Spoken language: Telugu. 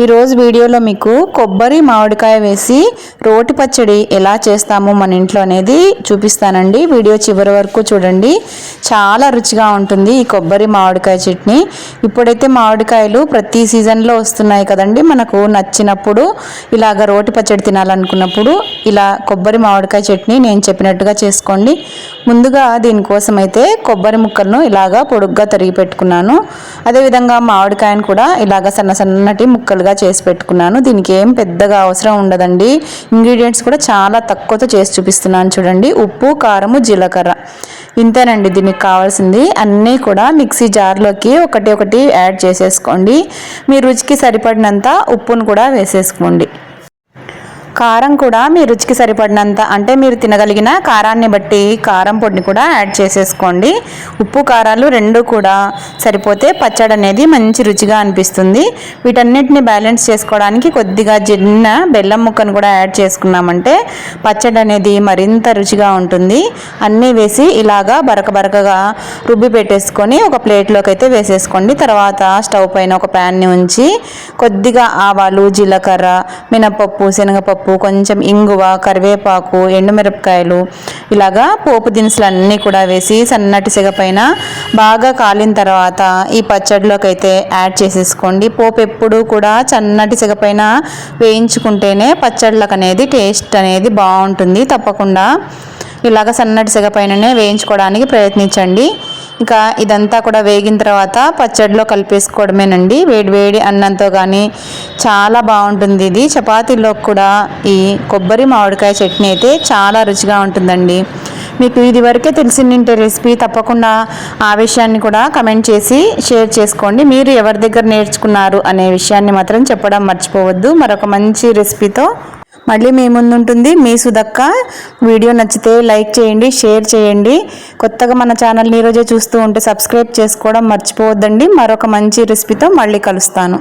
ఈరోజు వీడియోలో మీకు కొబ్బరి మామిడికాయ వేసి రోటి పచ్చడి ఎలా చేస్తాము మన ఇంట్లో అనేది చూపిస్తానండి. వీడియో చివరి వరకు చూడండి. చాలా రుచిగా ఉంటుంది ఈ కొబ్బరి మామిడికాయ చట్నీ. ఇప్పుడైతే మామిడికాయలు ప్రతి సీజన్లో వస్తున్నాయి కదండి. మనకు నచ్చినప్పుడు ఇలాగ రోటి పచ్చడి తినాలనుకున్నప్పుడు ఇలా కొబ్బరి మామిడికాయ చట్నీ నేను చెప్పినట్టుగా చేసుకోండి. ముందుగా దీనికోసం అయితే కొబ్బరి ముక్కలను ఇలాగా పొడుగ్గా తరిగి పెట్టుకున్నాను. అదేవిధంగా మామిడికాయను కూడా ఇలాగ సన్న సన్నటి ముక్కలు ముక్కలుగా చేసి పెట్టుకున్నాను. దీనికి ఏం పెద్దగా అవసరం ఉండదండి. ఇంగ్రీడియంట్స్ కూడా చాలా తక్కువతో చేసి చూపిస్తున్నాను చూడండి. ఉప్పు కారము జీలకర్ర. ఇంతేనండి దీనికి కావాల్సింది. అన్నీ కూడా మిక్సీ జార్లోకి ఒకటి ఒకటి యాడ్ చేసేసుకోండి. మీ రుచికి సరిపడినంత ఉప్పును కూడా వేసేసుకోండి. కారం కూడా మీ రుచికి సరిపడినంత అంటే మీరు తినగలిగిన కారాన్ని బట్టి కారం పొడిని కూడా యాడ్ చేసేసుకోండి. ఉప్పు కారాలు రెండు కూడా సరిపోతే పచ్చడి అనేది మంచి రుచిగా అనిపిస్తుంది. వీటన్నిటిని బ్యాలెన్స్ చేసుకోవడానికి కొద్దిగా చిన్న బెల్లం ముక్కను కూడా యాడ్ చేసుకున్నామంటే పచ్చడి అనేది మరింత రుచిగా ఉంటుంది. అన్నీ వేసి ఇలాగా బరక బరకగా రుబ్బి పెట్టేసుకొని ఒక ప్లేట్లోకి అయితే వేసేసుకోండి. తర్వాత స్టవ్ పైన ఒక ప్యాన్ని ఉంచి కొద్దిగా ఆవాలు జీలకర్ర మినపప్పు శనగపప్పు పప్పు కొంచెం ఇంగువ కరివేపాకు ఎండుమిరపకాయలు ఇలాగా పోపు దినుసులు అన్నీ కూడా వేసి సన్నటి సెగ పైన బాగా కాలిన తర్వాత ఈ పచ్చడిలోకి అయితే యాడ్ చేసేసుకోండి. పోపు ఎప్పుడు కూడా సన్నటి సెగ పైన వేయించుకుంటేనే పచ్చళ్ళకు అనేది టేస్ట్ అనేది బాగుంటుంది. తప్పకుండా ఇలాగ సన్నటి సెగ పైననే వేయించుకోవడానికి ప్రయత్నించండి. ఇంకా ఇదంతా కూడా వేగిన తర్వాత పచ్చడిలో కలిపేసుకోవడమేనండి. వేడివేడి అన్నంతో కానీ చాలా బాగుంటుంది ఇది. చపాతీలో కూడా ఈ కొబ్బరి మామిడికాయ చట్నీ అయితే చాలా రుచిగా ఉంటుందండి. మీకు ఇది వరకే తెలిసిందంటే రెసిపీ తప్పకుండా ఆ విషయాన్ని కూడా కమెంట్ చేసి షేర్ చేసుకోండి. మీరు ఎవరి దగ్గర నేర్చుకున్నారు అనే విషయాన్ని మాత్రం చెప్పడం మర్చిపోవద్దు. మరొక మంచి రెసిపీతో మళ్ళీ మీ ముందుంటుంది మీ సుదక్క వీడియో నచ్చితే లైక్ చేయండి షేర్ చేయండి. కొత్తగా మన ఛానల్ని ఈరోజే చూస్తూ ఉంటే సబ్స్క్రైబ్ చేసుకోవడం మర్చిపోవద్దండి. మరొక మంచి రెసిపీతో మళ్ళీ కలుస్తాను.